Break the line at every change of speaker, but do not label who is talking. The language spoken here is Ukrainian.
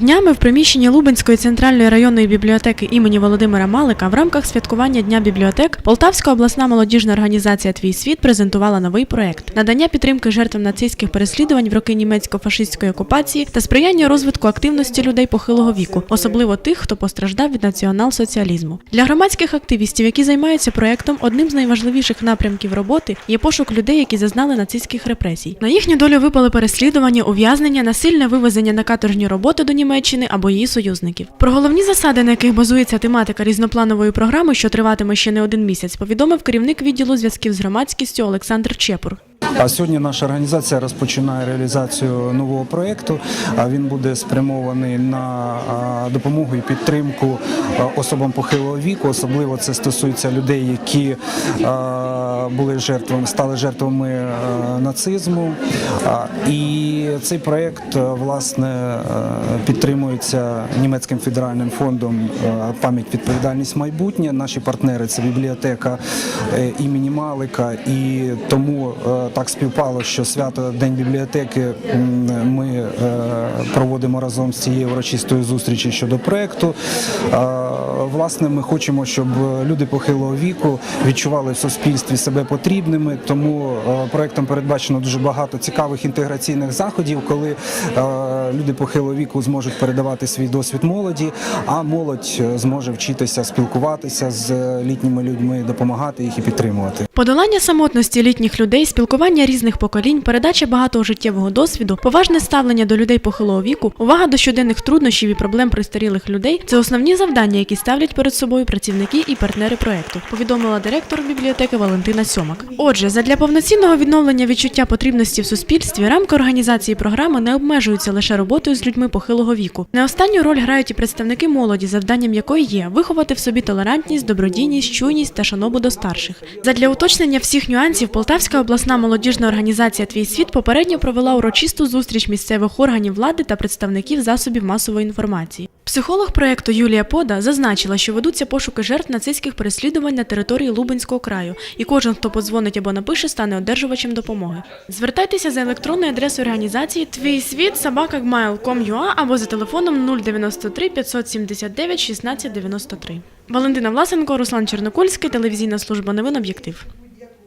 Днями в приміщенні Лубенської центральної районної бібліотеки імені Володимира Малика в рамках святкування Дня бібліотек Полтавська обласна молодіжна організація Твій світ презентувала новий проект надання підтримки жертвам нацистських переслідувань в роки німецько-фашистської окупації та сприяння розвитку активності людей похилого віку, особливо тих, хто постраждав від націонал-соціалізму. Для громадських активістів, які займаються проектом, одним з найважливіших напрямків роботи є пошук людей, які зазнали нацистських репресій. На їхню долю випали переслідування, ув'язнення, насильне вивезення на каторжні роботи до Німеччини або її союзників. Про головні засади, на яких базується тематика різнопланової програми, що триватиме ще не один місяць, повідомив керівник відділу зв'язків з громадськістю Олександр Чепур.
А сьогодні наша організація розпочинає реалізацію нового проєкту. Він буде спрямований на допомогу і підтримку особам похилого віку. Особливо це стосується людей, які були жертвами, стали жертвами нацизму. І цей проєкт власне підтримується німецьким федеральним фондом пам'ять відповідальність майбутнє. Наші партнери це бібліотека е, імені Малика, і тому е, так співпало, що свято День бібліотеки ми е, проводимо разом з цією урочистою зустрічі щодо проекту. Е, Власне, ми хочемо, щоб люди похилого віку відчували в суспільстві себе потрібними. Тому е, проектом передбачено дуже багато цікавих інтеграційних заходів, коли е, люди похилого віку зможуть передавати свій досвід молоді, а молодь зможе вчитися спілкуватися з літніми людьми, допомагати їх і підтримувати.
Подолання самотності літніх людей, спілкування різних поколінь, передача багатого життєвого досвіду, поважне ставлення до людей похилого віку, увага до щоденних труднощів і проблем пристарілих людей це основні завдання, які ставлять перед собою працівники і партнери проекту, повідомила директор бібліотеки Валентина Сьомак. Отже, задля повноцінного відновлення відчуття потрібності в суспільстві рамки організації програми не обмежуються лише роботою з людьми похилого віку. Не останню роль грають і представники молоді, завданням якої є виховати в собі толерантність, добродійність, чуйність та шанобу до старших. Задля уточнення всіх нюансів Полтавська обласна молодіжна організація Твій світ попередньо провела урочисту зустріч місцевих органів влади та представників засобів масової інформації. Психолог проекту Юлія Пода зазначила, що ведуться пошуки жертв нацистських переслідувань на території Лубенського краю, і кожен, хто подзвонить або напише, стане одержувачем допомоги. Звертайтеся за електронною адресою організації Твій світ собака.gmail.com.ua або за телефоном 093 579 1693. Валентина Власенко, Руслан Чернокульський, телевізійна служба новин Об'єктив.